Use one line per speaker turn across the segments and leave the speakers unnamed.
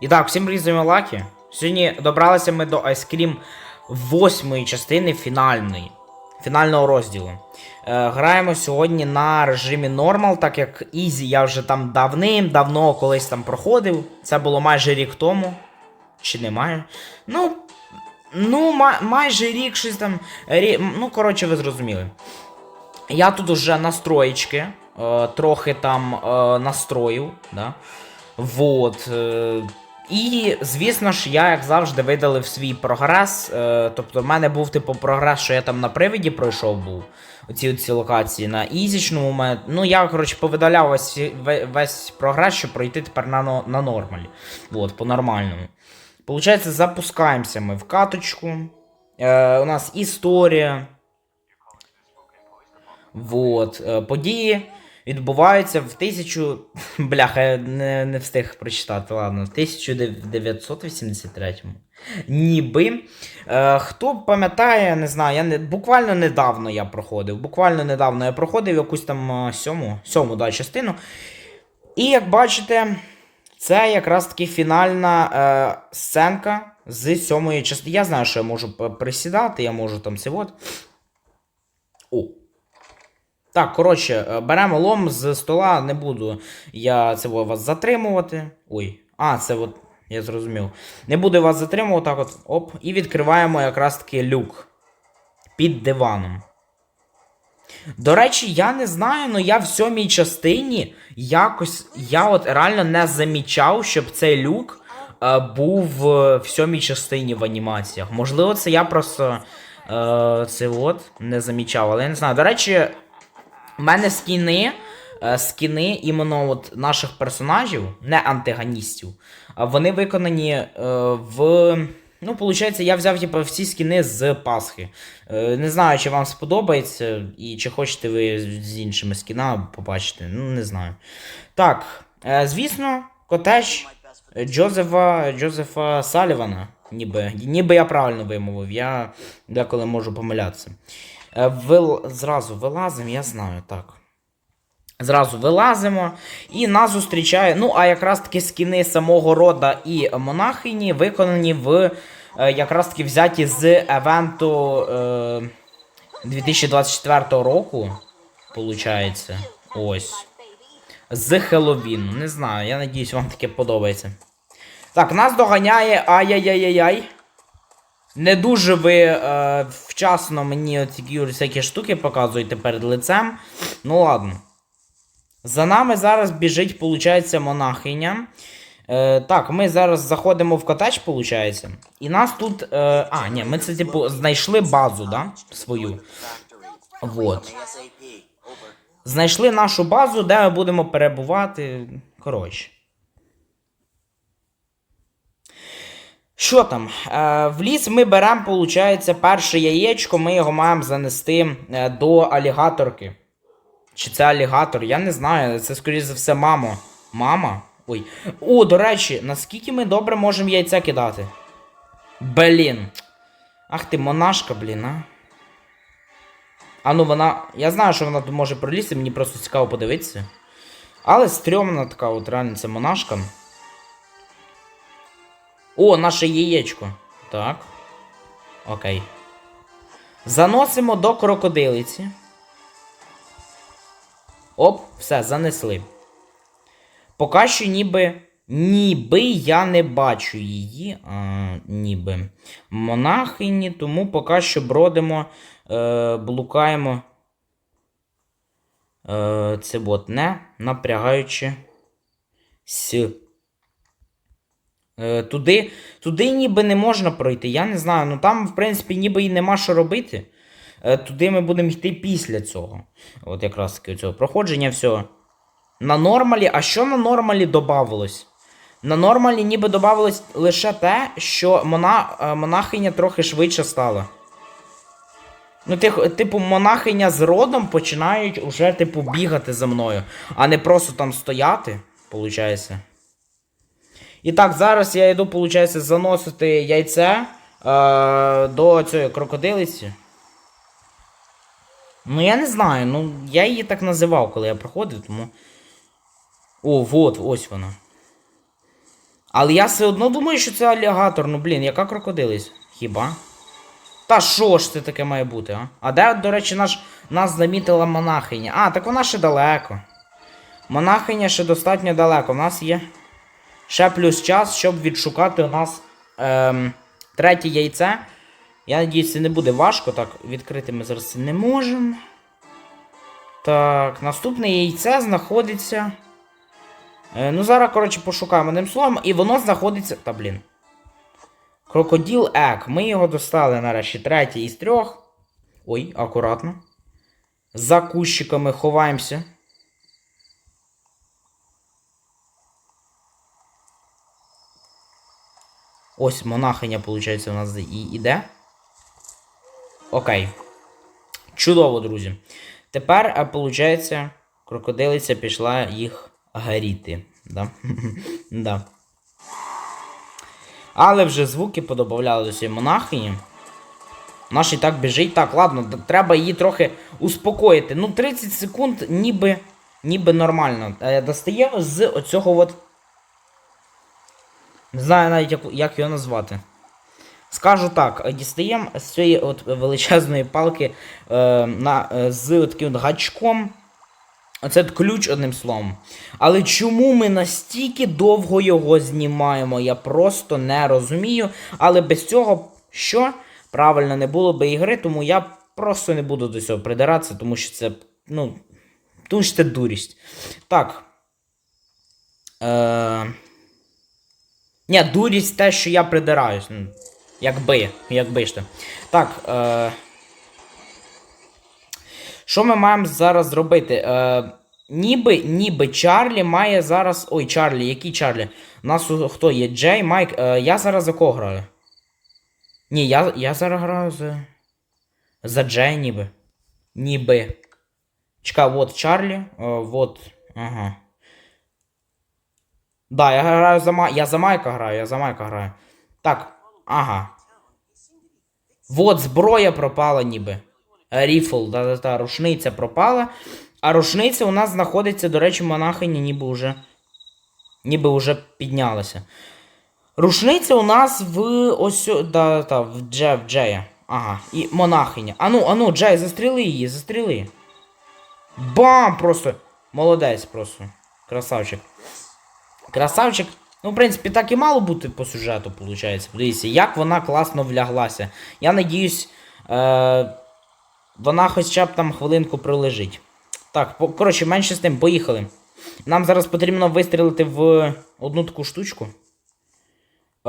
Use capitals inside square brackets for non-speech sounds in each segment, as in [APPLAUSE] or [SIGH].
І так, всім вами Лакі. Сьогодні добралися ми до айскрім восьмої частини фінальної. Фінального розділу. Е, граємо сьогодні на режимі Normal, так як Easy я вже там давним-давно колись там проходив. Це було майже рік тому. Чи немає? Ну. Ну, ма- майже рік щось там. Рі... Ну, коротше, ви зрозуміли. Я тут уже настроєчки, е, трохи там е, настроїв, да? Вот. Е, і, звісно ж, я, як завжди, видалив свій прогрес. Е, тобто, в мене був типу прогрес, що я там на привіді пройшов був. Оці ці локації на ізічному. мене- Ну, я, коротше, повидаляв весь, весь прогрес, щоб пройти тепер на, на нормалі. Вот, по-нормальному. Получається, запускаємося ми в каточку. Е, у нас історія. Вот. е, Події відбуваються в тисячу. [LAUGHS] Бляха, я не, не встиг прочитати, ладно. В 1983-му. Ніби. Е, хто пам'ятає, не знаю, я не, буквально недавно я проходив. Буквально недавно я проходив якусь там е, сьому, сьому да, частину. І як бачите, це якраз таки фінальна е, сценка з сьомої частини. Я знаю, що я можу присідати, я можу там це. О. Так, коротше, е, беремо лом з стола, не буду я це вас затримувати. Ой. А, це от, я зрозумів. Не буду вас затримувати, так от, оп, і відкриваємо якраз таки люк під диваном. До речі, я не знаю, але я в сьомій частині якось. Я от реально не замічав, щоб цей люк е, був е, в сьомій частині в анімаціях. Можливо, це я просто е, це от не замічав, але я не знаю. До речі, в мене скіни. е, Скіни іменно от наших персонажів, не антагоністів, а вони виконані е, в. Ну, виходить, я взяв типу, всі скіни з Пасхи. Е, не знаю, чи вам сподобається, і чи хочете ви з іншими скінами побачити. Ну, не знаю. Так, звісно, котеж Джозефа, Джозефа Салівана. Ніби, ніби я правильно вимовив, я деколи можу помилятися. Е, вил, зразу вилазимо, я знаю, так. Зразу вилазимо, і нас зустрічає. Ну, а якраз таки скіни самого рода і монахині виконані в е, якраз таки взяті з евенту е, 2024 року. Получається. Ось. З Хеллоуіну. Не знаю, я надіюсь, вам таке подобається. Так, нас доганяє. Ай-яй-яй-яй. Не дуже ви е, вчасно мені ці всякі штуки показуєте перед лицем. Ну ладно. За нами зараз біжить, виходить, монахиня. Е, так, ми зараз заходимо в котедж, виходить. І нас тут. Е, а, ні, ми це, типу, знайшли базу, да? Свою. Вот. Знайшли нашу базу, де ми будемо перебувати. Коротше. Що там? Е, в ліс ми беремо, виходить, перше яєчко, ми його маємо занести е, до алігаторки. Чи це алігатор? Я не знаю. Це, скоріше за все, мамо. Мама? Ой. О, до речі, наскільки ми добре можемо яйця кидати? Блін. Ах ти, монашка, блін, а. А ну вона. Я знаю, що вона тут може пролізти, мені просто цікаво подивитися. Але стрьомна така, от реально, це монашка. О, наше яєчко. Так. Окей. Заносимо до крокодилиці. Оп, все, занесли. Поки що ніби. Ніби я не бачу її. А, ніби. Монахині, тому поки що бродимо, е, блукаємо. Е, це от не напрягаючи. С. Е, туди, туди ніби не можна пройти. Я не знаю. Ну там, в принципі, ніби і нема що робити. Е, туди ми будемо йти після цього. От якраз таки цього проходження все. На нормалі. А що на нормалі додавалось? На нормалі ніби додавалось лише те, що мона, е, монахиня трохи швидше стала. Ну, типу, монахиня з родом починають уже, типу, бігати за мною, а не просто там стояти, виходить. І так, зараз я йду, виходить, заносити яйце е, до цієї крокодилиці. Ну, я не знаю, ну я її так називав, коли я проходив, тому. О, вот, ось вона. Але я все одно думаю, що це алігатор. Ну блін, яка крокодились? Хіба? Та що ж це таке має бути, а? А де, до речі, наш, нас замітила монахиня? А, так вона ще далеко. Монахиня ще достатньо далеко. У нас є ще плюс час, щоб відшукати у нас ем, третє яйце. Я надіюсь, це не буде важко. Так, відкрити ми зараз це не можемо. Так, наступне яйце знаходиться. Е, ну, зараз, коротше, пошукаємо одним словом, і воно знаходиться. Та блін. Крокоділ Ек. Ми його достали нарешті третє із трьох. Ой, акуратно. За кущиками ховаємося. Ось монахиня, виходить, у нас і іде. Окей. Чудово, друзі. Тепер, виходить, крокодилиця пішла їх гаріти. Да? [LAUGHS] да. Але вже звуки подобавляли до цієї монахині. Наш і так біжить. Так, ладно, треба її трохи успокоїти. Ну, 30 секунд ніби, ніби нормально. Е, достаємо з оцього от. Не знаю навіть, як, як його назвати. Скажу так, е, дістаємо з цієї от величезної палки е, на, е, з таким от гачком. Це ключ одним словом. Але чому ми настільки довго його знімаємо? Я просто не розумію. Але без цього що? Правильно, не було би ігри, тому я просто не буду до цього придиратися, тому що це. Ну. Тому що це дурість. Так. Е... Ні, дурість те, що я придираюсь. Ну, Якби, якби ж то. Так. Е... Що ми маємо зараз зробити? Е, ніби, ніби Чарлі має зараз. Ой, Чарлі, який Чарлі? У нас хто є? Джей, Майк. Е, я зараз за кого граю? Ні, я, я зараз граю за. За Джей, ніби. Ніби. Чекай, от Чарлі. Е, вот. Ага. Да, я граю за Майка. Я за Майка граю, я за Майка граю. Так, ага. Вот зброя пропала ніби. Ріфл, да-да-да, рушниця пропала. А рушниця у нас знаходиться, до речі, монахиня ніби вже. Ніби вже піднялася. Рушниця у нас в ось. Да, да, в, Дже, в Джея. Ага. І монахиня. Ану, ану, Джей, застріли її, застріли. Бам! Просто. Молодець просто. Красавчик. Красавчик. Ну, в принципі, так і мало бути по сюжету, виходить. Подивіться, як вона класно вляглася. Я надіюсь, е- вона хоча б там хвилинку пролежить. Так, по- коротше, менше з тим, поїхали. Нам зараз потрібно вистрілити в одну таку штучку. Е,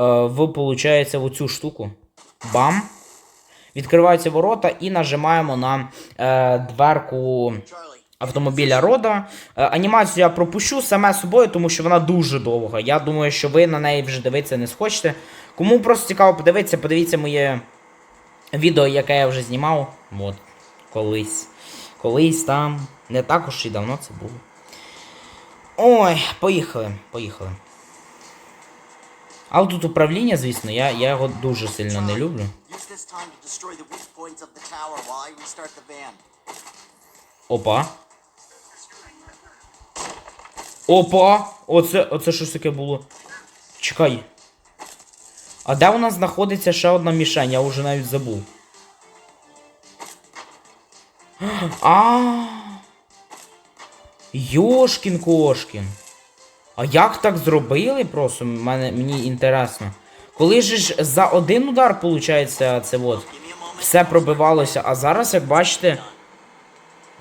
в, виходить, в оцю штуку. Бам. Відкриваються ворота і нажимаємо на е, дверку автомобіля Рода. Е, анімацію я пропущу саме собою, тому що вона дуже довга. Я думаю, що ви на неї вже дивитися не схочете. Кому просто цікаво подивитися, подивіться моє відео, яке я вже знімав. От, колись. Колись там. Не так уж і давно це було. Ой, поїхали, поїхали. Але тут управління, звісно, я, я його дуже сильно не люблю.
Use
Опа! Оце, оце щось таке було. Чекай. А де у нас знаходиться ще одна мішень? Я вже навіть забув. А. Йошкін кошкін. А як так зробили просто? Мене, мені інтересно. Коли ж за один удар, виходить, це от, все пробивалося, а зараз, як бачите,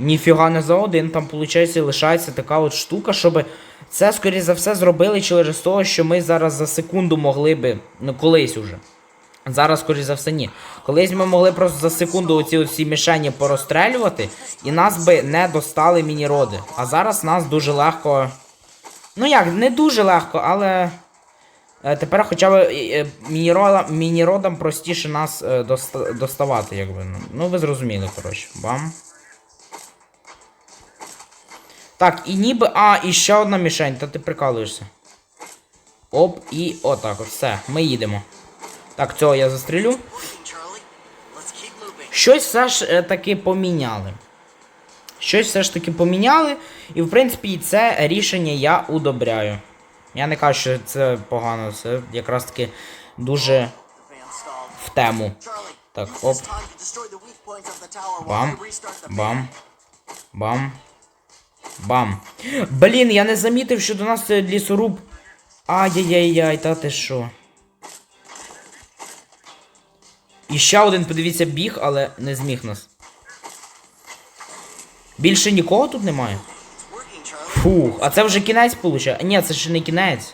ніфіга не за один, там, виходить, лишається така от штука, щоб це, скоріше за все, зробили через того, що ми зараз за секунду могли би, ну колись уже. Зараз, скоріше за все, ні. Колись ми могли просто за секунду оці оці мішені порозстрелювати, і нас би не достали мініроди. А зараз нас дуже легко. Ну як, не дуже легко, але. е, Тепер хоча б е, мініродам, простіше нас е, доста- доставати, якби. Ну, ну ви зрозуміли, коротше. Бам. Так, і ніби. А, і ще одна мішень, та ти прикалуєшся. Оп, і отак, от все, ми їдемо. Так, цього я застрілю. Щось все ж е, таки поміняли. Щось все ж таки поміняли. І в принципі це рішення я удобряю. Я не кажу, що це погано, це якраз таки дуже в тему. Так, оп. Бам. Бам. Бам. Бам. Блін, я не замітив, що до нас стоїть лісоруб. Ай-яй-яй-яй, та ти що? І ще один, подивіться, біг, але не зміг нас. Більше нікого тут немає? Фух, а це вже кінець получає? Ні, це ще не кінець.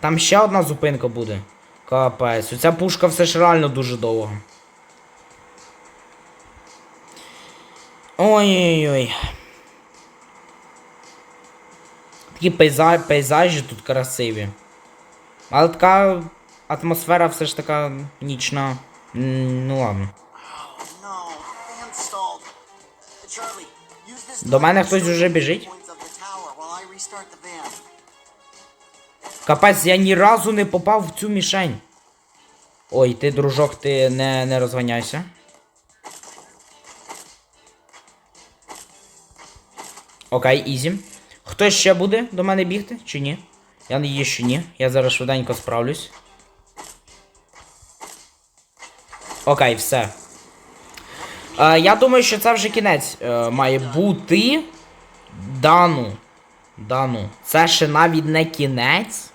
Там ще одна зупинка буде. Капець. Оця пушка все ж реально дуже довго. Ой-ой-ой. Такі пейза... пейзажі тут красиві. Але така атмосфера все ж така нічна. Ну ладно. До мене хтось уже біжить? Капець, я ні разу не попав в цю мішень. Ой, ти, дружок, ти не, не розганяйся. Окей, ізі. Хто ще буде до мене бігти, чи ні? Я не що ні. Я зараз швиденько справлюсь. Окей, все. Е, я думаю, що це вже кінець е, має бути. Дану. Дану. Це ще навіть не кінець.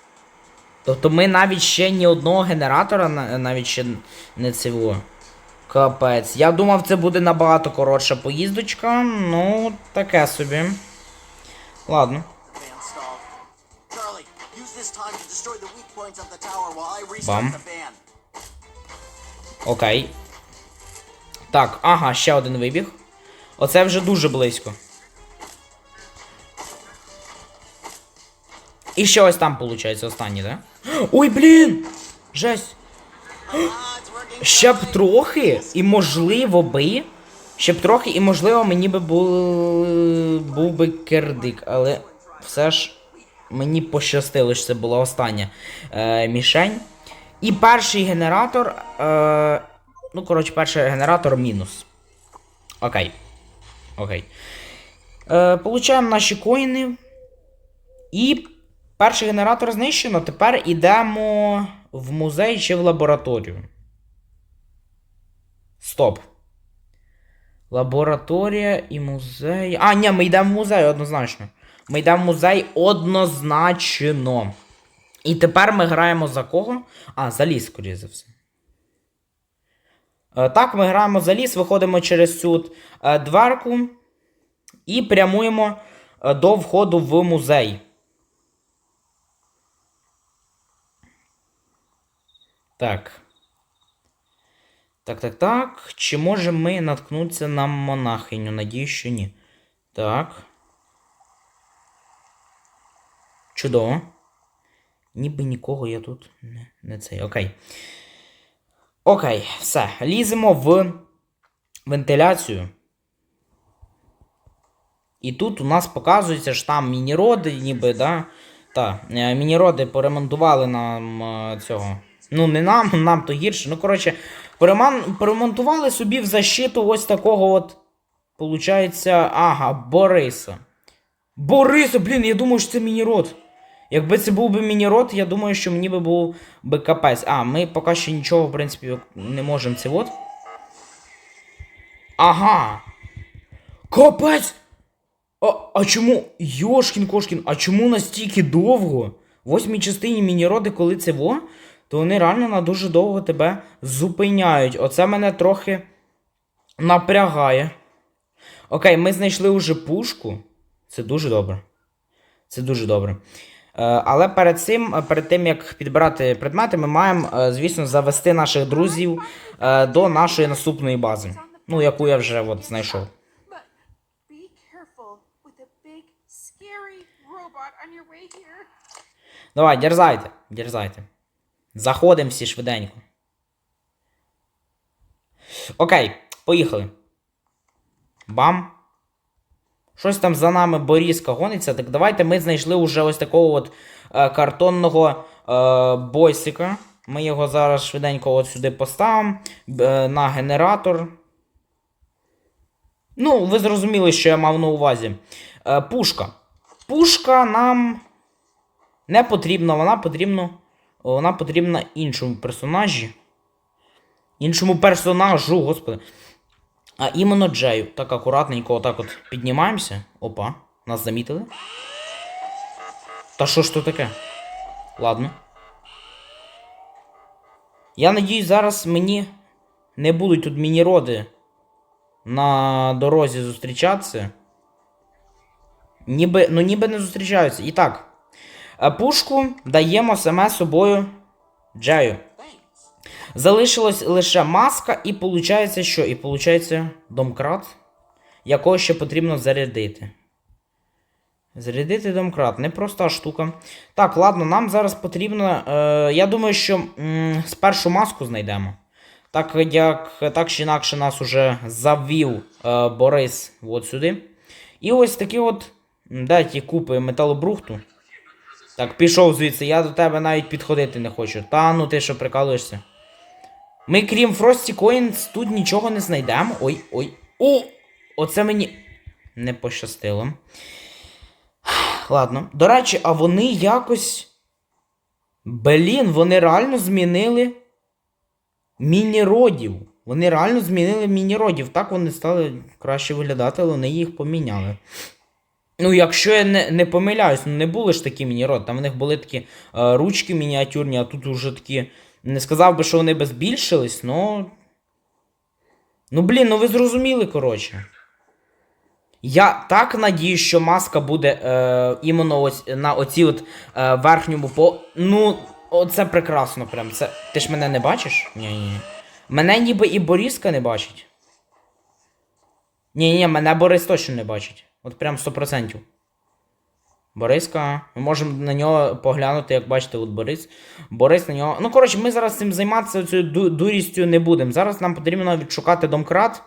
Тобто ми навіть ще ні одного генератора навіть ще не цього. Капець. Я думав, це буде набагато коротша поїздочка. Ну, таке собі. Ладно.
Van.
Окей. Так, ага, ще один вибіг. Оце вже дуже близько. І ще ось там, виходить, останній, да? Ой, блін! Жесть!
Ah.
Ще б трохи, і можливо би. Ще б трохи, і можливо мені би був, був би кердик, але все ж мені пощастило, що це була остання е, мішень. І перший генератор. Е, ну, коротше, перший генератор мінус. Окей. Окей. Е, получаємо наші коїни. І перший генератор знищено. Тепер йдемо в музей чи в лабораторію. Стоп. Лабораторія і музей. А, ні, ми йдемо в музей однозначно. Ми йдемо в музей однозначно. І тепер ми граємо за кого? А, за ліс, скоріше за все. Е, так, ми граємо за ліс, виходимо через цю е, дверку і прямуємо е, до входу в музей. Так. Так, так, так. Чи можемо ми наткнутися на монахиню? Надію, що ні. Так. Чудово. Ніби нікого я тут не, не цей. Окей. Окей, все. Ліземо в вентиляцію. І тут у нас показується, що там мініроди, ніби, да? Так, е, мініроди поремонтували нам е, цього. Ну, не нам, [LAUGHS] нам то гірше. Ну, коротше, переман... поремонтували собі в защиту ось такого от. Получається, ага, Бориса. Бориса, блін, я думаю, що це мінірод. Якби це був би мінірод, я думаю, що мені би був би капець. А, ми поки що нічого, в принципі, не можемо це от. Ага. Капець! А, а чому. Йошкін кошкін, а чому настільки довго? В восьмій частині мініроди, коли це во, то вони реально на дуже довго тебе зупиняють. Оце мене трохи напрягає. Окей, ми знайшли уже пушку. Це дуже добре. Це дуже добре. Е, але перед цим, е, перед тим як підбирати предмети, ми маємо, е, звісно, завести наших друзів до нашої наступної бази. Ну, яку я вже от знайшов. Давай, дерзайте, дерзайте. Заходимо всі швиденько. Окей, поїхали. Бам. Щось там за нами Борізка гониться. Так давайте ми знайшли уже ось такого от е, картонного е, бойсика. Ми його зараз швиденько от сюди поставимо е, на генератор. Ну, ви зрозуміли, що я мав на увазі. Е, пушка. Пушка нам Не потрібна, вона потрібна. Вона потрібна іншому персонажі. Іншому персонажу, господи. А іменно Джею. Так акуратненько, отак от піднімаємося. Опа, нас замітили. Та що ж то таке? Ладно. Я надіюсь, зараз мені не будуть тут мініроди на дорозі зустрічатися. Ніби, ну ніби не зустрічаються. І так. Е, Пушку даємо саме собою.
Thanks.
Залишилась лише маска, і виходить, що? І виходить домкрат, якого ще потрібно зарядити. Зарядити домкрат, непроста штука. Так, ладно, нам зараз потрібно. Е, я думаю, що м, спершу маску знайдемо. Так як так чи інакше нас уже завів е, Борис от сюди. І ось такі от. Де купи металобрухту. Так, пішов звідси, я до тебе навіть підходити не хочу. Та ну ти що прикалуєшся? Ми, крім Frosty Coins, тут нічого не знайдемо. Ой, ой. О! Оце мені не пощастило. Ладно. До речі, а вони якось. Блін, вони реально змінили міні-родів. Вони реально змінили міні-родів. Так вони стали краще виглядати, але вони їх поміняли. Ну, якщо я не, не помиляюсь, ну не були ж такі міні-роди. Там в них були такі е, ручки мініатюрні, а тут уже такі. Не сказав би, що вони би збільшились, но. Ну, блін, ну ви зрозуміли, коротше. Я так надіюсь, що маска буде е, іменно ось на оці от е, верхньому по. Ну, оце прекрасно прям. Це... Ти ж мене не бачиш? Ні, ні. ні. Мене ніби і Боріска не бачить. Ні, ні, мене Борис точно не бачить. От прям 100%. Бориска. Ми можемо на нього поглянути, як бачите, от Борис. Борис на нього. Ну, коротше, ми зараз цим займатися цією дурістю не будемо. Зараз нам потрібно відшукати домкрат.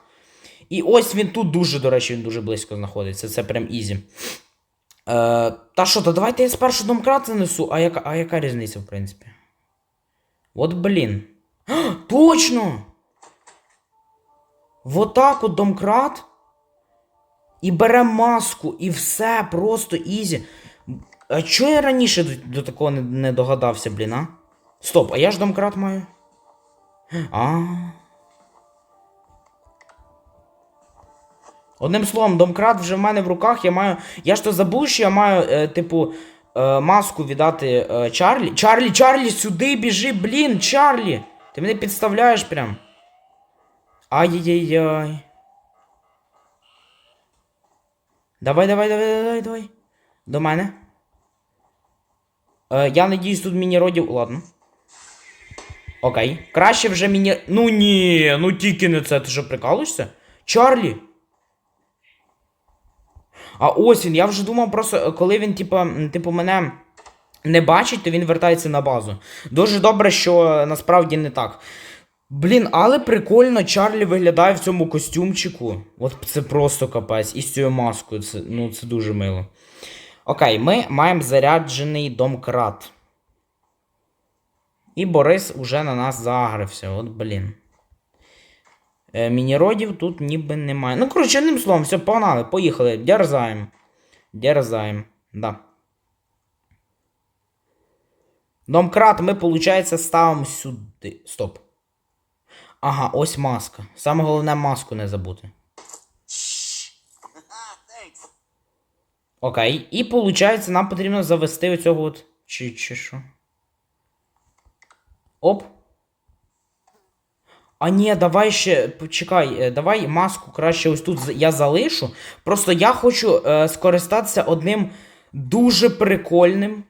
І ось він тут дуже, до речі, він дуже близько знаходиться. Це прям ізі. Е, та що, то давайте я спершу домкрат занесу, а яка, а яка різниця, в принципі? От блін. А, точно! Вот так от домкрат. І беремо маску, і все, просто ізі. А чого я раніше до, до такого не, не догадався, блін, а? Стоп, а я ж домкрат маю. А. Одним словом, домкрат вже в мене в руках, я маю. Я ж то забув, що я маю, е, типу, е, маску віддати е, Чарлі. Чарлі, Чарлі, сюди біжи, блін, Чарлі! Ти мене підставляєш прям. Ай-яй-яй. Давай, давай, давай, давай, давай. До мене. Е, я надіюсь, тут міні-родів. Ладно. Окей. Краще вже міні. Ну ні, ну тільки не це. Ти що прикалуєшся? Чарлі. А ось він, я вже думав просто, е, коли він, типу, типу, мене не бачить, то він вертається на базу. Дуже добре, що е, насправді не так. Блін, але прикольно Чарлі виглядає в цьому костюмчику. От це просто капець. І з цією маскою. Це, ну, це дуже мило. Окей, ми маємо заряджений домкрат. І Борис уже на нас загрився. От блін. Е, мініродів тут ніби немає. Ну, коротше, одним словом, все, погнали, поїхали. Дерзаємо. Дерзаємо. Да. Домкрат ми, виходить, ставимо сюди. Стоп. Ага, ось маска. Саме головне маску не забути. Окей. І виходить, нам потрібно завести оцього от. Чи, чи що? Оп. А ні, давай ще. Почекай, е, давай маску краще ось тут я залишу. Просто я хочу е, скористатися одним дуже прикольним.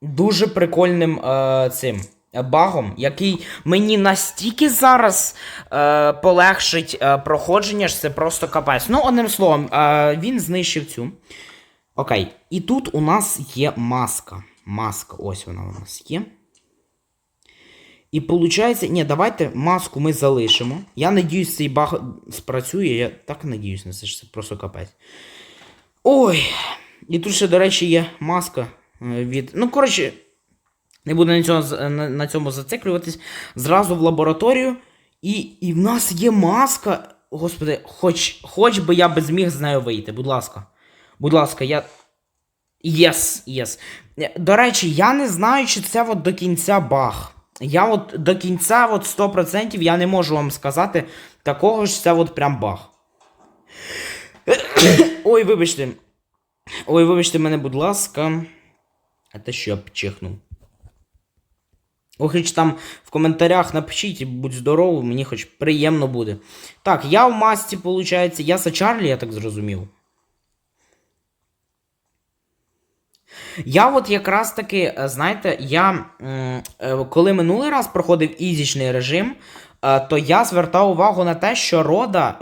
Дуже прикольним е, цим багом, який мені настільки зараз е, полегшить е, проходження, що це просто капець. Ну, одним словом, е, він знищив цю. Окей, і тут у нас є маска. Маска, ось вона у нас є. І виходить, ні, давайте маску ми залишимо. Я надіюсь, цей баг спрацює. Я так надіюсь на це, що це просто капець. Ой. І тут ще, до речі, є маска е, від. Ну, коротше, не буду на цьому, на, цьому зациклюватись. Зразу в лабораторію. І, і в нас є маска. Господи, хоч, хоч би я би зміг з нею вийти. Будь ласка. Будь ласка, я. Єс, єс. До речі, я не знаю, чи це от до кінця баг. Я от до кінця от 100% я не можу вам сказати такого ж це от прям баг. Ой, вибачте. Ой, вибачте мене, будь ласка. А те що я пчихнув. Ви хоч там в коментарях напишіть, будь здоровий, мені хоч приємно буде. Так, я в масці, виходить, я за Чарлі, я так зрозумів. Я от якраз таки, е, знаєте, я е, коли минулий раз проходив ізічний режим, е, то я звертав увагу на те, що рода,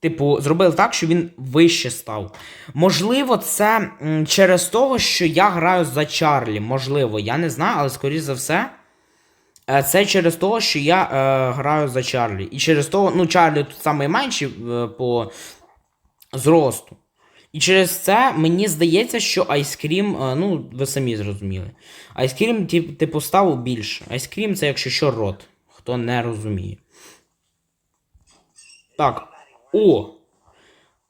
типу, зробив так, що він вище став. Можливо, це через того, що я граю за Чарлі. Можливо, я не знаю, але скоріш за все. е, Це через того, що я е, граю за Чарлі. І через того, ну, Чарлі тут найменший е, по зросту. І через це мені здається, що айскрім, е, ну, ви самі зрозуміли. Айскрім, тип- типу, ставив більше. Айскрім це, якщо що, рот. Хто не розуміє. Так. О!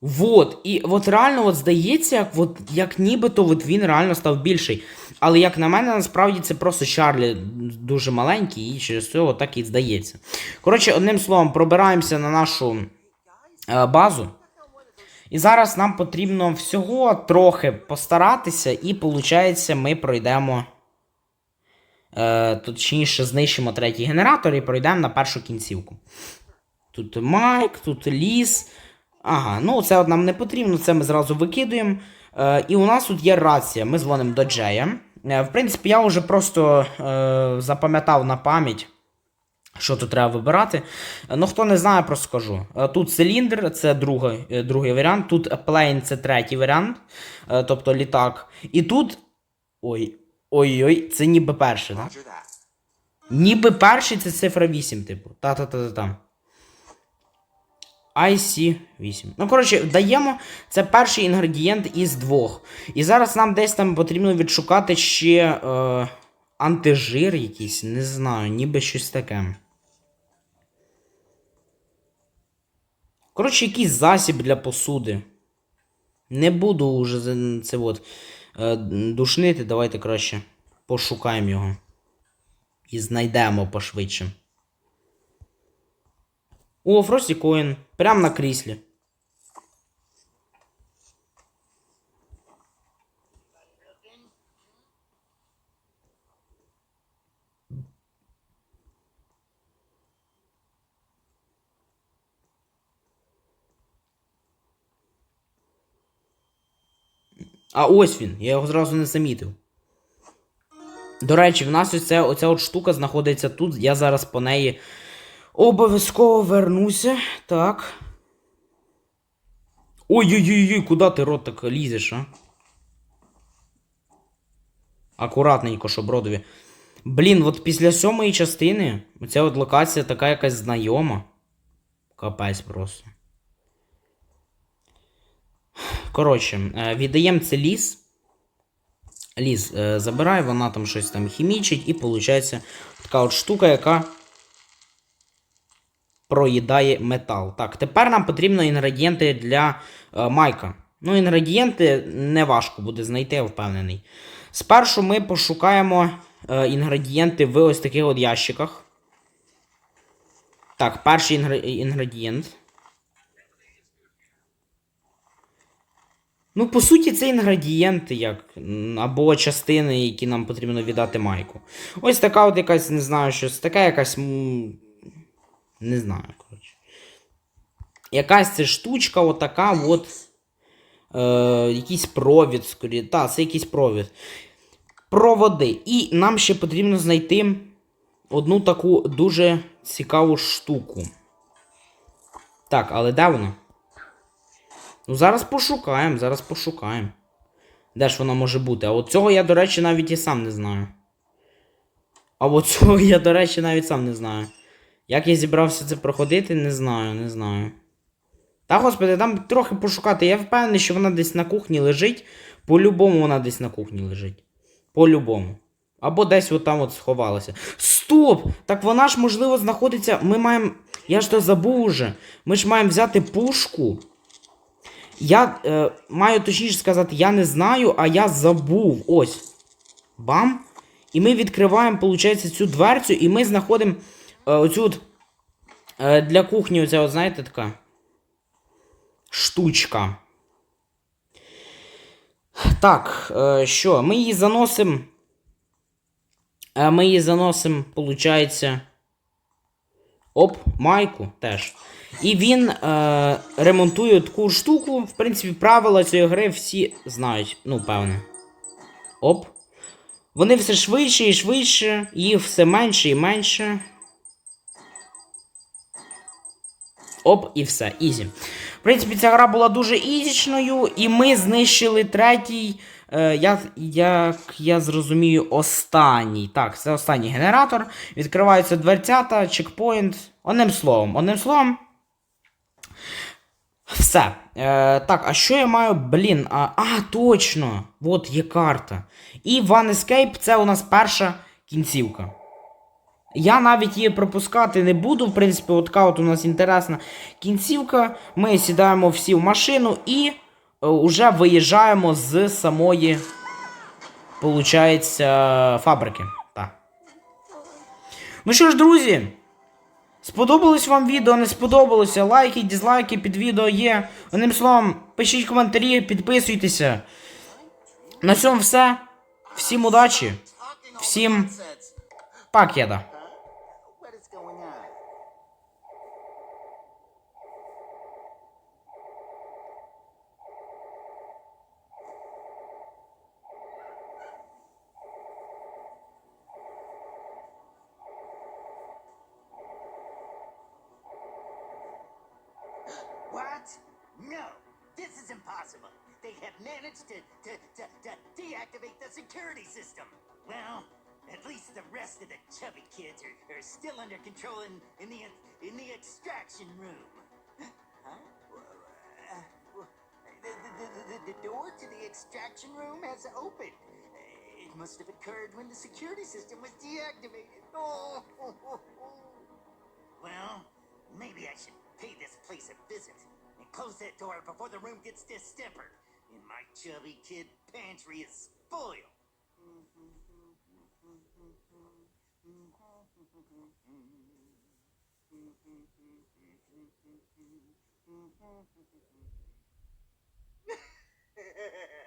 Вот. І от реально от здається, як, от, як нібито от він реально став більший. Але як на мене, насправді це просто Чарлі дуже маленький, і через цього так і здається. Коротше, одним словом, пробираємося на нашу е, базу. І зараз нам потрібно всього трохи постаратися, і виходить, ми пройдемо. Е, точніше, знищимо третій генератор і пройдемо на першу кінцівку. Тут Майк, тут ліс. Ага, ну це нам не потрібно, це ми зразу викидуємо. Е, і у нас тут є рація. Ми дзвонимо до Джея. Е, в принципі, я вже просто е, запам'ятав на пам'ять. Що тут треба вибирати? Е, Ну, хто не знає, просто скажу. Е, Тут циліндр, це другий, е, другий варіант. Тут плейн це третій варіант, е, тобто літак. І тут. Ой. Ой-ой, це ніби перший, так? Ніби перший це цифра 8, типу. Та-та-та-та-та. IC8. Ну, коротше, даємо. Це перший інгредієнт із двох. І зараз нам десь там потрібно відшукати ще е, антижир якийсь, не знаю, ніби щось таке. Коротше, якийсь засіб для посуди. Не буду уже це от е, душнити, давайте краще пошукаємо його. І знайдемо пошвидше. О, Фрості Коін. Прямо на кріслі. А ось він, я його зразу не замітив. До речі, в нас ось ця, оця от штука знаходиться тут. Я зараз по неї обов'язково вернуся. Так. Ой-ой-ой, куди ти рот так лізеш, а? Акуратненько, щоб родові. Блін, от після сьомої частини оця от локація така якась знайома. Капець просто. Коротше, е, віддаємо це ліс. Ліс е, забирай, вона там щось там хімічить, і виходить така от штука, яка проїдає метал. Так, тепер нам потрібно інгредієнти для е, майка. Ну, інгредієнти не важко буде знайти, я впевнений. Спершу ми пошукаємо е, інгредієнти в ось таких от ящиках. Так, перший інгре- інгредієнт. Ну, по суті, це інгредієнти, як, або частини, які нам потрібно віддати майку. Ось така от якась, не знаю, щось, така якась. Не знаю, коротше. Якась це штучка, отака, от. Е, якийсь провід, скоріше. Так, це якийсь провід. Проводи. І нам ще потрібно знайти одну таку дуже цікаву штуку. Так, але де вона? Ну, зараз пошукаємо, зараз пошукаємо. Де ж вона може бути? А от цього я, до речі, навіть і сам не знаю. А от цього я, до речі, навіть сам не знаю. Як я зібрався це проходити, не знаю, не знаю. Та, господи, там трохи пошукати. Я впевнений, що вона десь на кухні лежить. По-любому вона десь на кухні лежить. По-любому. Або десь от там от сховалася. Стоп! Так вона ж, можливо, знаходиться. Ми маємо. Я ж то забув уже. Ми ж маємо взяти пушку. Я е, маю точніше сказати, я не знаю, а я забув. Ось. Бам. І ми відкриваємо, виходить, цю дверцю, і ми знаходимо оцю от, е, для кухні, оця, знаєте, така штучка. Так, е, що, ми її заносимо. Е, ми її заносимо, виходить. Оп, майку теж. І він е, ремонтує таку штуку. В принципі, правила цієї гри всі знають. Ну, певне. Оп. Вони все швидше і швидше, їх все менше і менше. Оп, і все, ізі. В принципі, ця гра була дуже ізічною, і ми знищили третій. Е, я, як я зрозумію, останній. Так, це останній генератор. Відкриваються дверцята, чекпоінт. Одним словом, одним словом. Все. Е, так, а що я маю? Блін. А, а точно! От є карта. І One Escape це у нас перша кінцівка. Я навіть її пропускати не буду. В принципі, от така от у нас інтересна кінцівка. Ми сідаємо всі в машину і е, уже виїжджаємо з самої, получається, фабрики. Так. Ну що ж, друзі. Сподобалось вам відео, не сподобалося? Лайки, дізлайки під відео є. Одним словом, пишіть коментарі, підписуйтеся. На цьому все. Всім удачі. Всім пакеда.
They have managed to, to, to, to deactivate the security system. Well, at least the rest of the chubby kids are, are still under control in, in the in the extraction room. Huh? Uh, The, the, the, the, the door to the extraction room has opened. It must have occurred when the security system was deactivated. Oh. [LAUGHS] Well, maybe I should pay this place a visit close that door before the room gets distempered and my chubby kid pantry is spoiled. [LAUGHS]